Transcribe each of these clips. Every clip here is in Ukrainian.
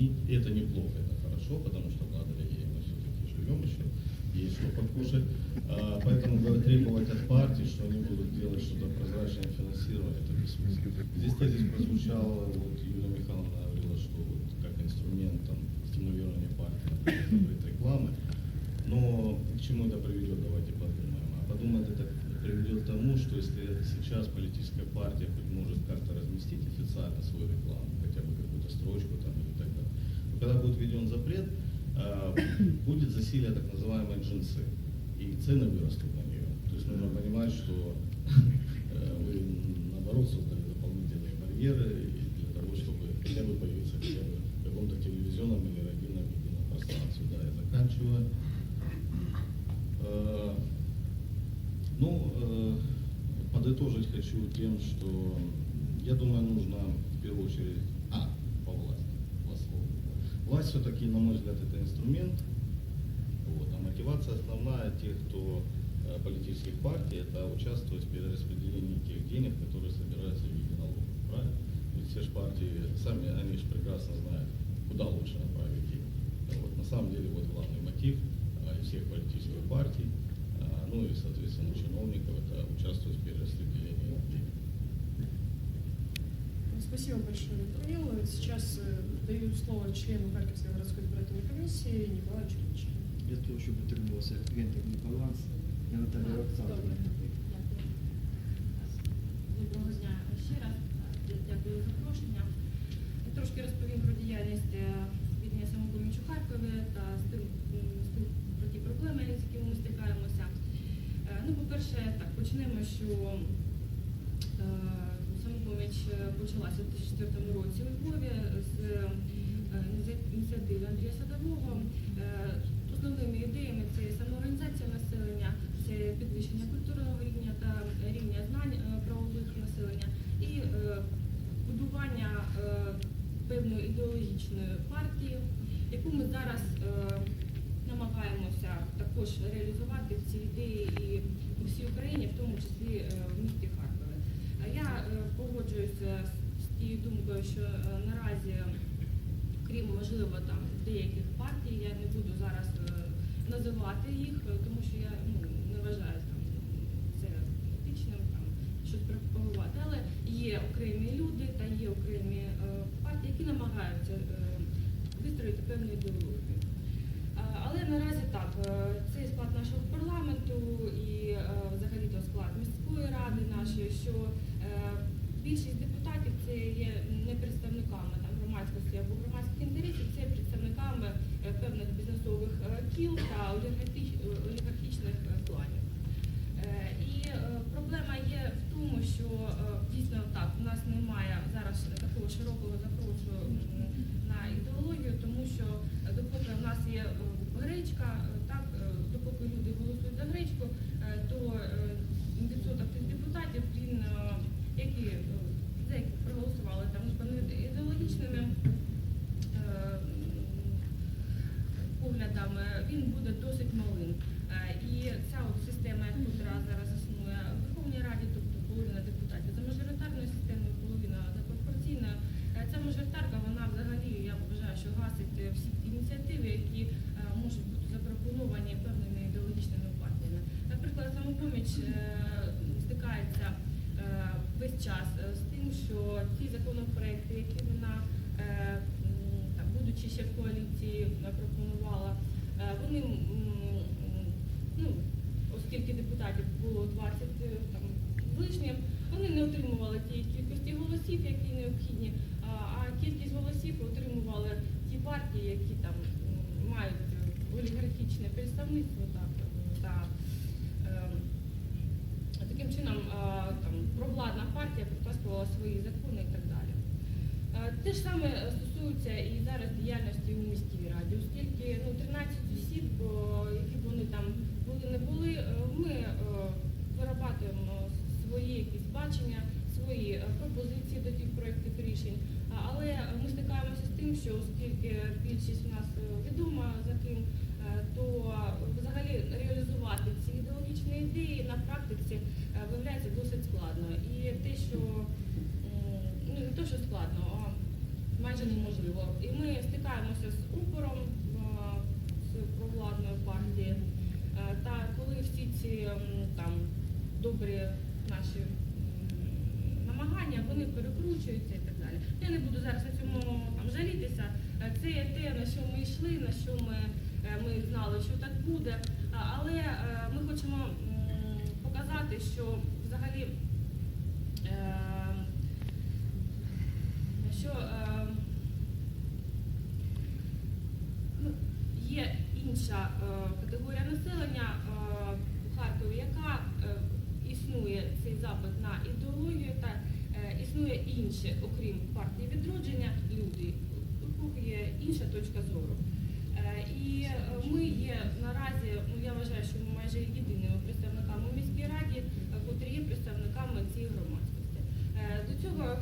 И это неплохо, это хорошо, потому что благодаря ей мы все-таки живем еще, есть что покушать. А, Поэтому требовать от партии, что они будут делать что-то прозрачное финансирование, это бессмысленно. Здесь тезис прозвучал, вот Юлия Михайловна говорила, что вот как инструмент там, стимулирования партии, рекламы. Но к чему это приведет, давайте подумаем. А подумать это приведет к тому, что если сейчас политическая партия может как-то разместить официально свою рекламу, хотя бы какую-то строчку там или так далее, когда будет введен запрет, а, будет засилие так называемой джинсы, и цены вырастут на нее. То есть нужно понимать, что э, вы наоборот создали дополнительные барьеры для того, чтобы хотя бы появиться хотя бы в каком-то телевизионном или радийном медийном пространстве. Да, я заканчиваю. Э, Ну, э, подытожить хочу тем, что я думаю, нужно в первую очередь, Власть все-таки, на мой взгляд, это инструмент, вот, а мотивация основная тех, кто э, политических партий, это участвовать в перераспределении тех денег, которые собираются в виде налогов. Правильно? Ведь все же партии, сами они же прекрасно знают, куда лучше направить их. Вот, на самом деле, вот главный мотив э, всех политических партий, э, ну и, соответственно, чиновников, это участвовать в перераспределении денег. Спасибо большое, Михаил. Сейчас даю слово члену Харьковской городской избирательной комиссии Николаю Черничеву. Для того, щоб утримувався гендерний баланс, я Наталія Олександровна. Доброго дня ще раз. Дякую за запрошення. Трошки розповім про діяльність е, відділення самопоміч у Харкові та про ті проблеми, з якими ми стикаємося. Е, Ну, по-перше, так, почнемо, що е, самопоміч е, почалася у 2004 році у Львові з е, ініціативи Андрія Садового. Е, Основними ідеями це самоорганізація населення, це підвищення культурного рівня та рівня знань е, правових населення і е, будування е, певної ідеологічної партії, яку ми зараз е, намагаємося також реалізувати ці ідеї і у всій Україні, в тому числі е, в місті Харкові. А Я е, погоджуюся з тією думкою, що е, наразі крім можливо там деяких партій, я не буду зараз е, називати їх, тому що я ну, не вважаю там це етичним там щось пропагувати. Але є окремі люди та є окремі партії, які намагаються вистроїти певну ідеологію. Але наразі так, цей склад нашого парламенту і е, взагалі то склад міської ради нашої, що е, більшість депутатів це є не представниками там громадськості або громадських інтересів, це представниками е, певних бізнесових е, кіл та олігархі- е, олігархічних кланів. Е, І проблема є в тому, що дійсно так, у нас немає зараз такого широкого запросу м, на ідеологію, тому що е, допоки в нас є е, гречка, е, так, е, допоки люди голосують за гречку, е, то е, відсоток тих депутатів, він, е, які, е, за яких проголосували там з певними ідеологічними е, поглядами, він буде досить малим. Е, І ця от система, яка зараз існує в Верховній Раді, тобто половина депутатів за мажоритарною системою, половина за пропорційною, е, ця мажоритарка, вона взагалі, я вважаю, що гасить е, всі ті ініціативи, які е, можуть бути запропоновані певними ідеологічними партіями. Наприклад, самопоміч е, стикається е, весь час е, з тим, що ті законопроекти, які вона, е, м, там, будучи ще в коаліції, е, вони, ну, оскільки депутатів було 20 е, там, лишнім, вони не отримували тієї кількості голосів, які необхідні, а, кількість голосів отримували ті партії, які там мають олігархічне представництво так, та ем, таким чином там, провладна партія протаскувала свої закони і так далі. Те ж саме е, стосується і зараз діяльності у міській раді, оскільки ну, 13 осіб, які б вони там були не були, е, ми е, вирабатуємо свої якісь бачення, свої пропозиції до тих проєктів рішень. Але ми стикаємося з тим, що оскільки більшість у нас відома за ким, то взагалі реалізувати ці ідеологічні ідеї на практиці виявляється досить складно. І те, що ну не те, що складно, майже неможливо. І ми стикаємося з упором е, з провладної партії. Е, Та коли всі ці там добрі наші намагання, вони перекручуються і так далі. Я не буду зараз на цьому там жалітися. Е, Це є те, на що ми йшли, на що ми, ми знали, що так буде. Але ми хочемо показати, що взагалі що е, ну, є інша е, категорія населення е, у Харкові, яка е, існує цей запит на ідеологію, та існує інше, окрім партії відродження, люди, є інша точка зору. І ми є наразі, ну я вважаю, що ми майже єдиними представниками у міській раді, е, котрі є представниками цієї громадськості. Е, До цього е,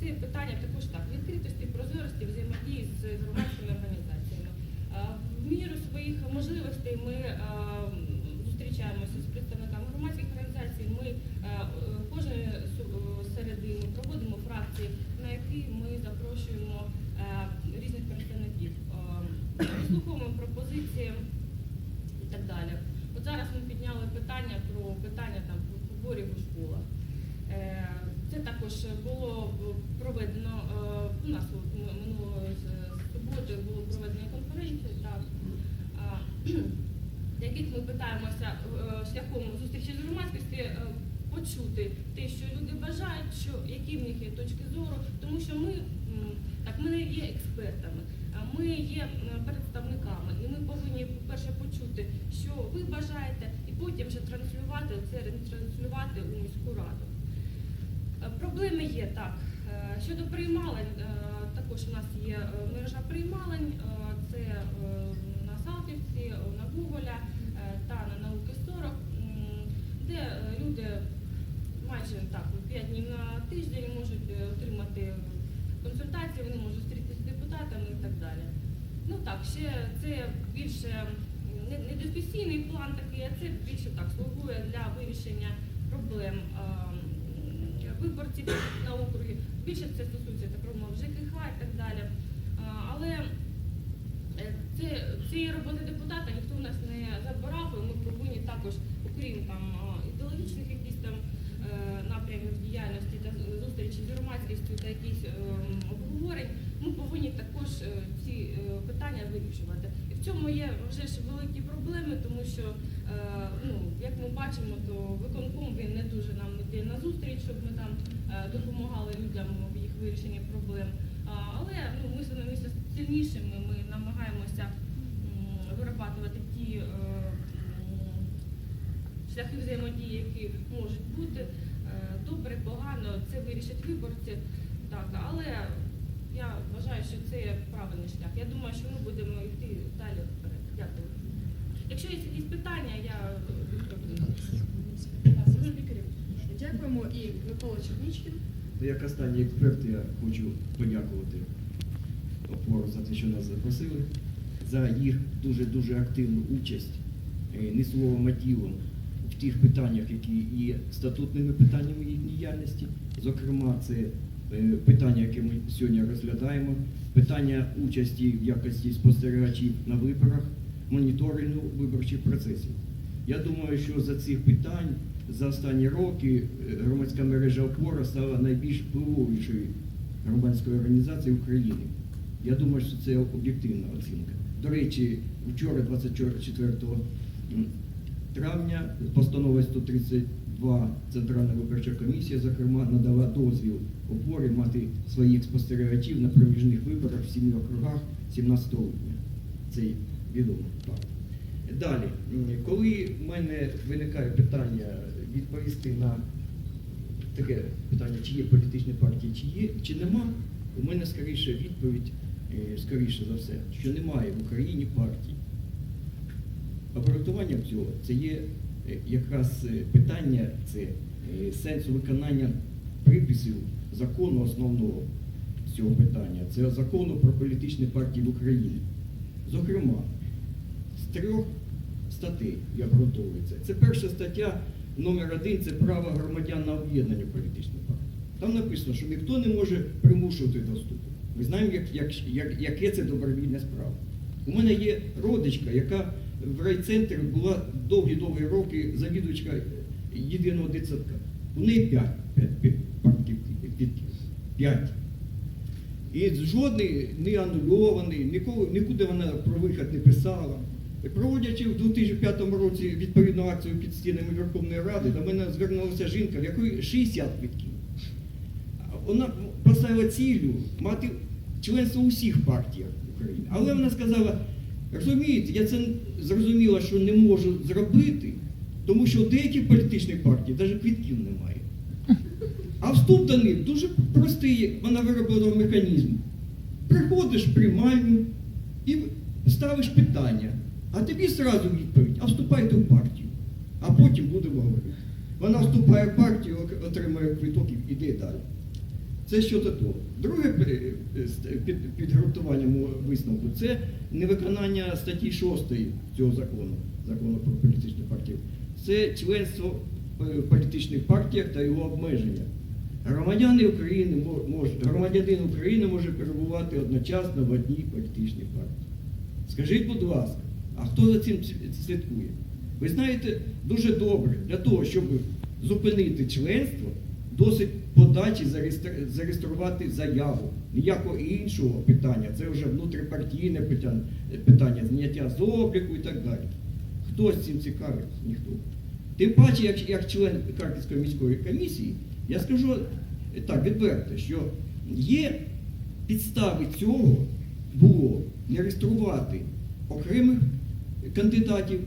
це питання також так відкритості, прозорості, взаємодії з громадськими організаціями. Е, В міру своїх можливостей ми е, зустрічаємося з представниками громадських організацій. Ми е, е, кожної су- е, середи ми проводимо фракції, на які ми запрошуємо е, різних представників, Вислуховуємо пропозиції і так далі. От зараз ми підняли питання про питання там поборів у школах. Е, Це також було проведено е, у нас минулої суботи було проведено конференцію, так, а, яких ми питаємося е, шляхом зустрічі з громадськості е, почути те, що люди бажають, що які в них є точки зору, тому що ми так ми не є експертами, ми є представниками, і ми повинні по-перше почути, що ви бажаєте, і потім вже транслювати це транслювати у міську раду. Е, Проблеми є так. Е, Щодо приймалень, е, також у нас є е, мережа приймалень. Е, Це е, на Салтівці, е, на Гоголя е, та на науки 40, де е, люди майже так 5 днів на тиждень можуть е, отримати консультації, вони можуть зустрітися з і так далі. Ну так, ще це більше не, не дискусійний план такий, а це більше так слугує для вирішення проблем виборців на округі. Більше це стосується так мов ЖКХ і так далі. Але е, це, цієї роботи депутата ніхто в нас не забирав, і ми повинні також, окрім там ідеологічних якісь там е, напрямів діяльності та зустрічі з громадськістю та якісь е, обговорень, повинні також е, ці е, питання вирішувати. І в цьому є вже ж великі проблеми, тому що, е, ну, як ми бачимо, то виконком він не дуже нам йде на зустріч, щоб ми там допомагали людям в їх вирішенні проблем. Але ну, ми становимося сильнішими, ми намагаємося вирабатувати ті шляхи взаємодії, які можуть бути. Добре, погано, це вирішать виборці. Так, але я вважаю, що це правильний шлях. Я думаю, що ми будемо йти далі вперед. Дякую. Якщо є якісь питання, я. Дякуємо і Микола Чернічкін. Ну, Як останній експерт, я хочу подякувати опору за те, що нас запросили, за їх дуже-дуже активну участь не словом, а ділом в тих питаннях, які є статутними питаннями їх діяльності. Зокрема, це питання, яке ми сьогодні розглядаємо, питання участі в якості спостерігачів на виборах, моніторингу виборчих процесів. Я думаю, що за цих питань за останні роки е, громадська мережа опора стала найбільш впливовішою громадською організацією України. Я думаю, що це об'єктивна оцінка. До речі, вчора, 24 травня, постанова 132 Центральна виборча комісія, зокрема, надала дозвіл опорі мати своїх спостерігачів на проміжних виборах в сім'ї округах 17 липня. Це відомо. Так. Далі, коли в мене виникає питання відповісти на таке питання, чи є політичні партії, чи є, чи нема, у мене скоріше відповідь, е, скоріше за все, що немає в Україні партій. Обґрунтування цього це є якраз е, питання це е, сенсу виконання приписів закону основного цього питання. Це закону про політичні партії в Україні. Зокрема, з трьох статей і обґрунтовується. Це перша стаття номер один це право громадян на об'єднання політичних партій. Там написано, що ніхто не може примушувати до. Ми знаємо, як, як, як, яке це добровільна справа. У мене є родичка, яка в райцентрі була довгі-довгі роки завідувачка єдиного дитсадка. У неї п'ять, парків підків. П'ять. І жодний не анульований, ніколи, нікуди вона про вихід не писала. Проводячи в 2005 році відповідну акцію під стінами Верховної Ради, до мене звернулася жінка, в якої 60 квитків. Вона поставила цілю мати членство у всіх партіях України. Але вона сказала, розумієте, я це зрозуміла, що не можу зробити, тому що у деяких політичних партій навіть квитків немає. А вступ до них дуже простий, вона виробила механізм. Приходиш в приймальню і ставиш питання, а тобі зразу відповідь, а вступайте в партію, а потім будемо говорити. Вона вступає в партію, ок- отримує квиток і йде далі. Це щодо того. Друге е, ст- під, підготування мого висновку це невиконання статті 6 цього закону, закону про політичні партії. Це членство е, в політичних партіях та його обмеження. Громадяни України мо- мож- громадянин України може перебувати одночасно в одній політичній партії. Скажіть, будь ласка, а хто за цим слідкує? Ви знаєте, дуже добре, для того, щоб зупинити членство, досить подачі зареєструвати заяву. Ніякого іншого питання, це вже внутріпартійне питання, питання зняття з обліку і так далі. Хто з цим цікавиться? Ніхто. Тим паче, як, як член Харківської міської комісії, я скажу е, так відверто, що є підстави цього було не реєструвати окремих кандидатів